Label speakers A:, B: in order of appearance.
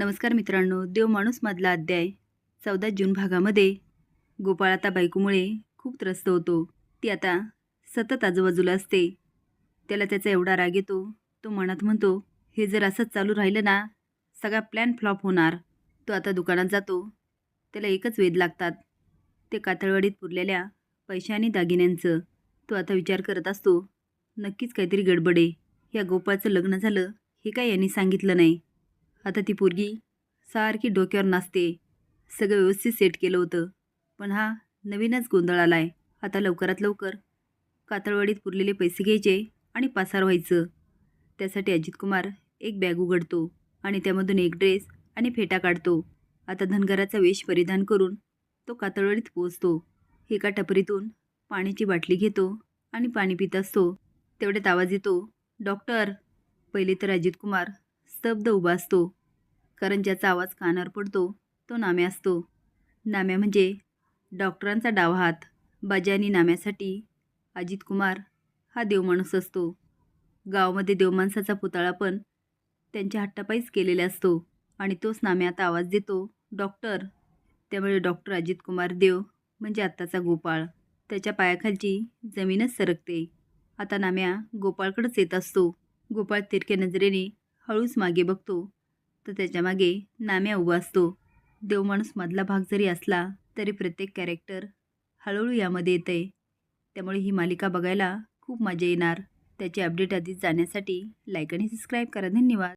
A: नमस्कार मित्रांनो देव माणूसमधला अध्याय चौदा जून भागामध्ये. गोपाळ आता बायकोमुळे खूप त्रस्त होतो. ती आता सतत आजूबाजूला असते. त्याला त्याचा एवढा राग येतो तो मनात म्हणतो हे जर असंच चालू राहिलं ना सगळा प्लॅन फ्लॉप होणार. तो आता दुकानात जातो. त्याला एकच वेध लागतात. ते कातळवाडीत पुरलेल्या पैशा आणि दागिन्यांचं. तो आता विचार करत असतो नक्कीच काहीतरी गडबडे या गोपाळचं लग्न झालं हे काय यांनी सांगितलं नाही? आता ती पोरगी सारखी डोक्यावर नाचते. सगळं व्यवस्थित सेट केलं होतं. पण हा नवीनच गोंधळ आला आहे आता लवकरात लवकर कातळवाडीत पुरलेले पैसे घ्यायचे आणि पासार व्हायचं. त्यासाठी अजित कुमार एक बॅग उघडतो आणि त्यामधून एक ड्रेस आणि फेटा काढतो. आता धनगराचा वेश परिधान करून तो कातळवाडीत पोचतो एका टपरीतून पाण्याची बाटली घेतो आणि पाणी पित असतो. तेवढ्यात आवाज येतो डॉक्टर. पहिले तर अजित कुमार स्तब्ध उभा असतो. कारण ज्याचा आवाज कानावर पडतो तो नाम्या असतो. नाम्या म्हणजे डॉक्टरांचा डावा हात बाजानी नाम्यासाठी अजित कुमार हा देवमाणूस असतो. गावामध्ये देवमाणसाचा पुतळा पण त्यांच्या हट्टापाईच केलेला असतो आणि तोच नाम्या आता आवाज देतो डॉक्टर. त्यामुळे डॉक्टर अजित कुमार देव म्हणजे आत्ताचा गोपाळ. त्याच्या पायाखालची जमीनच सरकते. आता नाम्या गोपाळकडंच येत असतो. गोपाळ तिरक्या नजरेने हळूच मागे बघतो. तर त्याच्यामागे नाम्या उभा असतो. देवमाणूस मधला भाग जरी असला तरी प्रत्येक कॅरेक्टर हळूहळू यामध्ये येते त्यामुळे ही मालिका बघायला खूप मजा येणार. त्याची अपडेट आधीच जाण्यासाठी लाईक आणि सबस्क्राईब करा. धन्यवाद.